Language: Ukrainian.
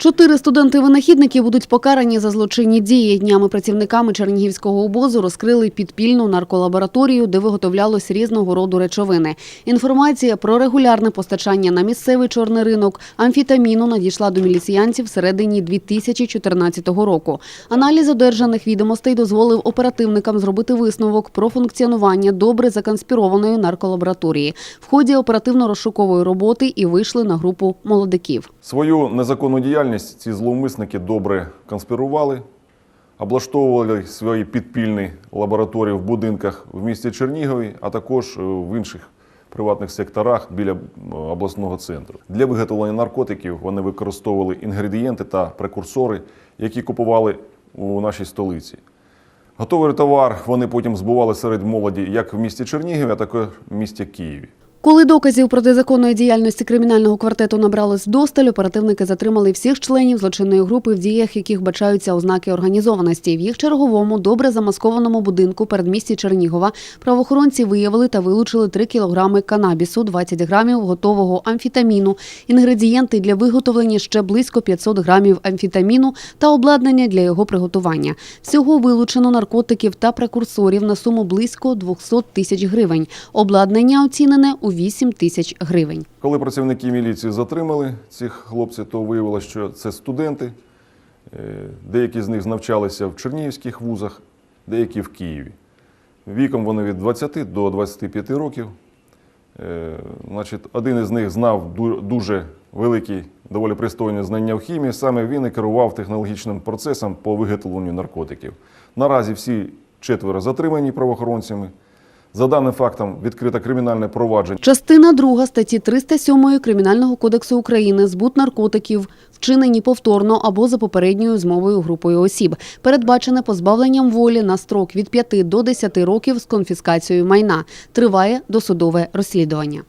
Чотири студенти-винахідники будуть покарані за злочинні дії. Днями працівниками Чернігівського обозу розкрили підпільну нарколабораторію, де виготовлялось різного роду речовини. Інформація про регулярне постачання на місцевий чорний ринок амфітаміну надійшла до міліціянців всередині 2014 року. Аналіз одержаних відомостей дозволив оперативникам зробити висновок про функціонування добре законспірованої нарколабораторії. В ході оперативно-розшукової роботи і вийшли на групу молодиків. Свою незаконну діяльність ці зловмисники добре конспірували, облаштовували свої підпільні лабораторії в будинках в місті Чернігові, а також е, в інших приватних секторах біля обласного центру. Для виготовлення наркотиків вони використовували інгредієнти та прекурсори, які купували у нашій столиці. Готовий товар вони потім збували серед молоді як в місті Чернігові, а також в місті Києві. Коли доказів протизаконної діяльності кримінального квартету набралось досталь, оперативники затримали всіх членів злочинної групи, в діях яких бачаються ознаки організованості. В їх черговому, добре замаскованому будинку передмісті Чернігова правоохоронці виявили та вилучили 3 кілограми канабісу, 20 грамів готового амфітаміну, інгредієнти для виготовлення ще близько 500 грамів амфітаміну та обладнання для його приготування. Всього вилучено наркотиків та прекурсорів на суму близько 200 тисяч гривень. Обладнання оцінене у 8 тисяч гривень. Коли працівники міліції затримали цих хлопців, то виявилося, що це студенти. Е, Деякі з них навчалися в чернігівських вузах, деякі в Києві. Віком вони від 20 до 25 років. Е, Значить, один із них знав дуже великі, доволі пристойні знання в хімії. Саме він і керував технологічним процесом по виготовленню наркотиків. Наразі всі четверо затримані правоохоронцями. За даним фактом відкрите кримінальне провадження. Частина 2 статті 307 Кримінального кодексу України збут наркотиків, вчинені повторно або за попередньою змовою групою осіб, передбачене позбавленням волі на строк від 5 до 10 років з конфіскацією майна. Триває досудове розслідування.